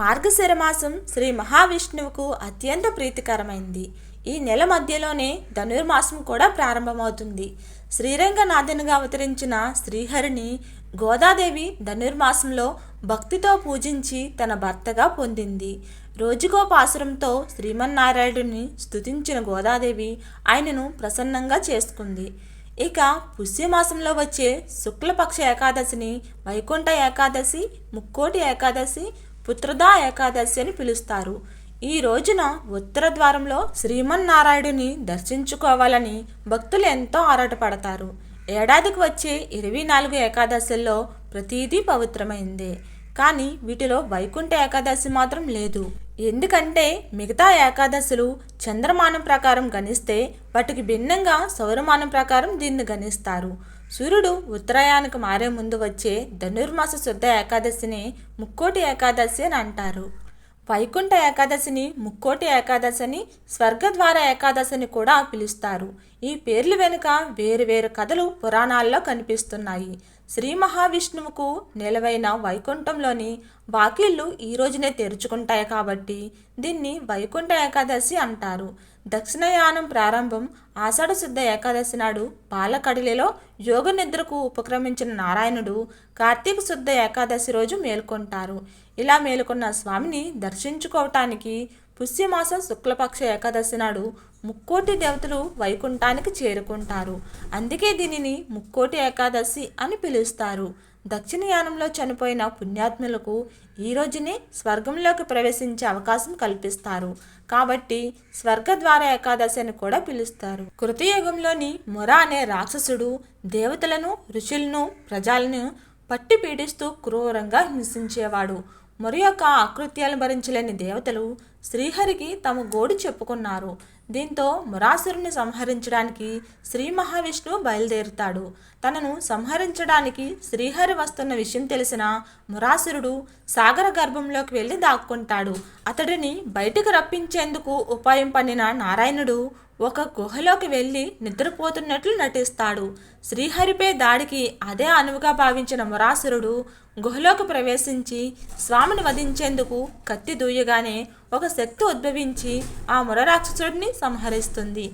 మార్గశిర మాసం శ్రీ మహావిష్ణువుకు అత్యంత ప్రీతికరమైంది. ఈ నెల మధ్యలోనే ధనుర్మాసం కూడా ప్రారంభమవుతుంది. శ్రీరంగనాథునిగా అవతరించిన శ్రీహరిని గోదాదేవి ధనుర్మాసంలో భక్తితో పూజించి తన భర్తగా పొందింది. రోజుకో పాసురంతో శ్రీమన్నారాయణుడిని స్తుతించిన గోదాదేవి ఆయనను ప్రసన్నంగా చేసుకుంది. ఇక పుష్యమాసంలో వచ్చే శుక్లపక్ష ఏకాదశిని వైకుంఠ ఏకాదశి ముక్కోటి ఏకాదశి పుత్రదా ఏకాదశి అని పిలుస్తారు. ఈ రోజున ఉత్తర ద్వారంలో శ్రీమన్నారాయణుని దర్శించుకోవాలని భక్తులు ఎంతో ఆరాటపడతారు. ఏడాదికి వచ్చే ఇరవై నాలుగు ఏకాదశుల్లో ప్రతిదీ పవిత్రమైందే. కానీ వీటిలో వైకుంఠ ఏకాదశి మాత్రం లేదు. ఎందుకంటే మిగతా ఏకాదశులు చంద్రమానం ప్రకారం గణిస్తే వాటికి భిన్నంగా సౌరమానం ప్రకారం దీన్ని గణిస్తారు. సూర్యుడు ఉత్తరాయానికి మారే ముందు వచ్చే ధనుర్మాస శుద్ధ ఏకాదశిని ముక్కోటి ఏకాదశి అని అంటారు. వైకుంఠ ఏకాదశిని ముక్కోటి ఏకాదశి అని స్వర్గద్వార ఏకాదశిని కూడా పిలుస్తారు. ఈ పేర్లు వెనుక వేరు వేరు కథలు పురాణాల్లో కనిపిస్తున్నాయి. శ్రీ మహావిష్ణువుకు నిలవైన వైకుంఠంలోని వాకిళ్ళు ఈ రోజునే తెరుచుకుంటాయి కాబట్టి దీన్ని వైకుంఠ ఏకాదశి అంటారు. దక్షిణయానం ప్రారంభం ఆషాఢ శుద్ధ ఏకాదశి నాడు పాలకడిలిలో యోగ నిద్రకు ఉపక్రమించిన నారాయణుడు కార్తీక శుద్ధ ఏకాదశి రోజు మేల్కొంటారు. ఇలా మేలుకున్న స్వామిని దర్శించుకోవటానికి పుష్యమాస శుక్లపక్ష ఏకాదశి నాడు ముక్కోటి దేవతలు వైకుంఠానికి చేరుకుంటారు. అందుకే దీనిని ముక్కోటి ఏకాదశి అని పిలుస్తారు. దక్షిణయానంలో చనిపోయిన పుణ్యాత్ములకు ఈ రోజునే స్వర్గంలోకి ప్రవేశించే అవకాశం కల్పిస్తారు. కాబట్టి స్వర్గద్వార ఏకాదశి అని కూడా పిలుస్తారు. కృతయుగంలోని మొర అనే రాక్షసుడు దేవతలను ఋషులను ప్రజలను పట్టి పీడిస్తూ క్రూరంగా హింసించేవాడు. మరి యొక్క ఆకృత్యాలను భరించలేని దేవతలు శ్రీహరికి తమ గోడు చెప్పుకున్నారు. దీంతో మురాసురుని సంహరించడానికి శ్రీ మహావిష్ణువు బయలుదేరుతాడు. తనను సంహరించడానికి శ్రీహరి వస్తున్న విషయం తెలిసిన మురాసురుడు సాగర గర్భంలోకి వెళ్ళి దాక్కుంటాడు. అతడిని బయటకు రప్పించేందుకు ఉపాయం పన్నిన నారాయణుడు ఒక గుహలోకి వెళ్ళి నిద్రపోతున్నట్లు నటిస్తాడు. శ్రీహరిపై దాడికి అదే అనువుగా భావించిన మురాసురుడు గుహలోకి ప్రవేశించి స్వామిని వధించేందుకు కత్తి దూయగానే ఒక శక్తి ఉద్భవించి ఆ మురరాక్షసుడిని సంహరిస్తుంది.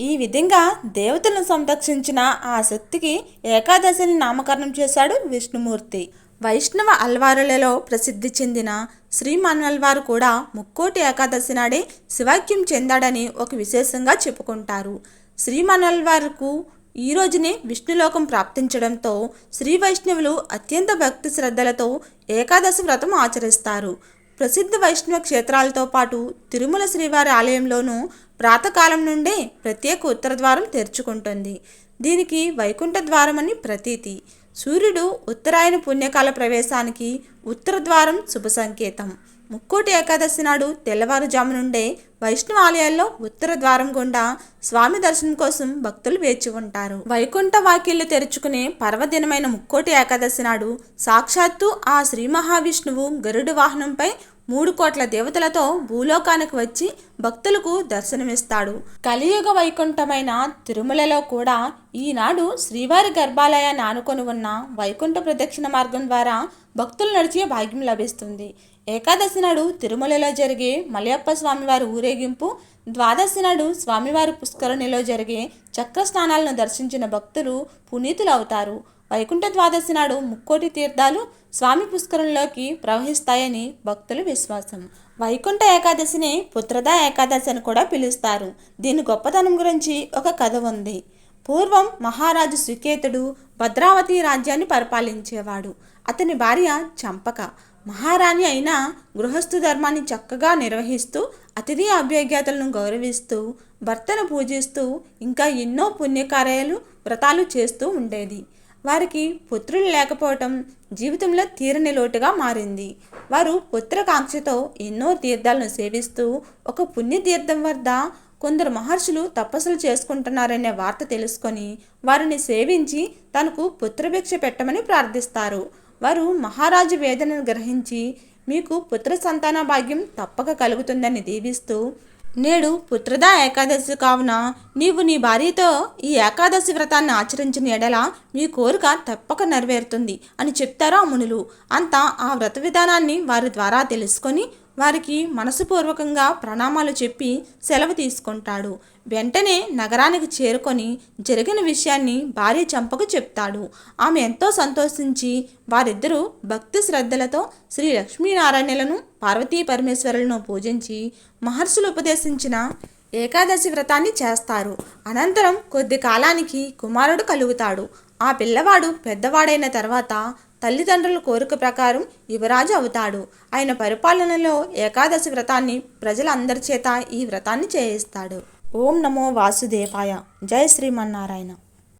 ఈ- విధంగా దేవతలను సంరక్షించిన ఆ శక్తికి ఏకాదశిని నామకరణం చేశాడు విష్ణుమూర్తి. వైష్ణవ అల్వారులలో ప్రసిద్ధి చెందిన శ్రీ మన్వల్వారు కూడా ముక్కోటి ఏకాదశి నాడే శివాక్యం చెందాడని ఒక విశేషంగా చెప్పుకుంటారు. శ్రీ మన్వల్వారుకు ఈ రోజునే విష్ణులోకం ప్రాప్తించడంతో శ్రీ వైష్ణవులు అత్యంత భక్తి శ్రద్ధలతో ఏకాదశి వ్రతం ఆచరిస్తారు. ప్రసిద్ధ వైష్ణవ క్షేత్రాలతో పాటు తిరుమల శ్రీవారి ఆలయంలోనూ ప్రాతకాలం నుండే ప్రత్యేక ఉత్తర ద్వారం తెరుచుకుంటుంది. దీనికి వైకుంఠ ద్వారం అని ప్రతీతి. సూర్యుడు ఉత్తరాయణ పుణ్యకాల ప్రవేశానికి ఉత్తర ద్వారం శుభ సంకేతం. ముక్కోటి ఏకాదశి నాడు తెల్లవారుజాము నుండే వైష్ణవ ఆలయాల్లో ఉత్తర ద్వారం గుండా స్వామి దర్శనం కోసం భక్తులు వేచి ఉంటారు. వైకుంఠ వాకిళ్ళు తెరుచుకునే పర్వదినమైన ముక్కోటి ఏకాదశి నాడు సాక్షాత్తు ఆ శ్రీ మహావిష్ణువు గరుడు వాహనంపై మూడు కోట్ల దేవతలతో భూలోకానికి వచ్చి భక్తులకు దర్శనమిస్తాడు. కలియుగ వైకుంఠమైన తిరుమలలో కూడా ఈనాడు శ్రీవారి గర్భాలయాన్ని ఆనుకొని ఉన్న వైకుంఠ ప్రదక్షిణ మార్గం ద్వారా భక్తులు నడిచే భాగ్యం లభిస్తుంది. ఏకాదశి నాడు తిరుమలలో జరిగే మలయప్ప స్వామివారి ఊరేగింపు ద్వాదశి నాడు స్వామివారి పుష్కరణిలో జరిగే చక్ర స్నానాలను దర్శించిన భక్తులు పునీతులు అవుతారు వైకుంఠ ద్వాదశి నాడు ముక్కోటి తీర్థాలు స్వామి పుష్కరంలోకి ప్రవహిస్తాయని భక్తుల విశ్వాసం. వైకుంఠ ఏకాదశిని పుత్రదా ఏకాదశి అని కూడా పిలుస్తారు. దీని గొప్పతనం గురించి ఒక కథ ఉంది. పూర్వం మహారాజు సుకేతుడు భద్రావతి రాజ్యాన్ని పరిపాలించేవాడు. అతని భార్య చంపక. మహారాణి అయిన గృహస్థు ధర్మాన్ని చక్కగా నిర్వహిస్తూ అతిథి అభ్యగ్యతలను గౌరవిస్తూ భర్తను పూజిస్తూ ఇంకా ఎన్నో పుణ్యకార్యాలు వ్రతాలు చేస్తూ ఉండేది. వారికి పుత్రులు లేకపోవటం జీవితంలో తీరని లోటుగా మారింది. వారు పుత్రకాంక్షతో ఎన్నో తీర్థాలను సేవిస్తూ ఒక పుణ్యతీర్థం వద్ద కొందరు మహర్షులు తపస్సులు చేసుకుంటున్నారనే వార్త తెలుసుకొని వారిని సేవించి తనకు పుత్రభిక్ష పెట్టమని ప్రార్థిస్తారు. వారు మహారాజు వేదనను గ్రహించి మీకు పుత్ర సంతాన భాగ్యం తప్పక కలుగుతుందని దీవిస్తూ నేడు పుత్రదా ఏకాదశి కావున నీవు నీ భార్యతో ఈ ఏకాదశి వ్రతాన్ని ఆచరించిన ఎడల మీ కోరిక తప్పక నెరవేరుతుంది అని చెప్తారు ఆ మునులు. అంతా ఆ వ్రత విధానాన్ని వారి ద్వారా తెలుసుకొని వారికి మనసుపూర్వకంగా ప్రణామాలు చెప్పి సెలవు తీసుకుంటాడు. వెంటనే నగరానికి చేరుకొని జరిగిన విషయాన్ని భార్య చంపకు చెప్తాడు. ఆమె ఎంతో సంతోషించి వారిద్దరూ భక్తి శ్రద్ధలతో శ్రీ లక్ష్మీనారాయణలను పార్వతీ పరమేశ్వరులను పూజించి మహర్షులు ఉపదేశించిన ఏకాదశి వ్రతాన్ని చేస్తారు. అనంతరం కొద్ది కాలానికి కుమారుడు కలుగుతాడు. ఆ పిల్లవాడు పెద్దవాడైన తర్వాత తల్లిదండ్రుల కోరిక ప్రకారం యువరాజు అవుతాడు. ఆయన పరిపాలనలో ఏకాదశి వ్రతాన్ని ప్రజలందరి చేత ఈ వ్రతాన్ని చేయిస్తాడు. ఓం నమో వాసుదేవాయ. జయ శ్రీమన్నారాయణ.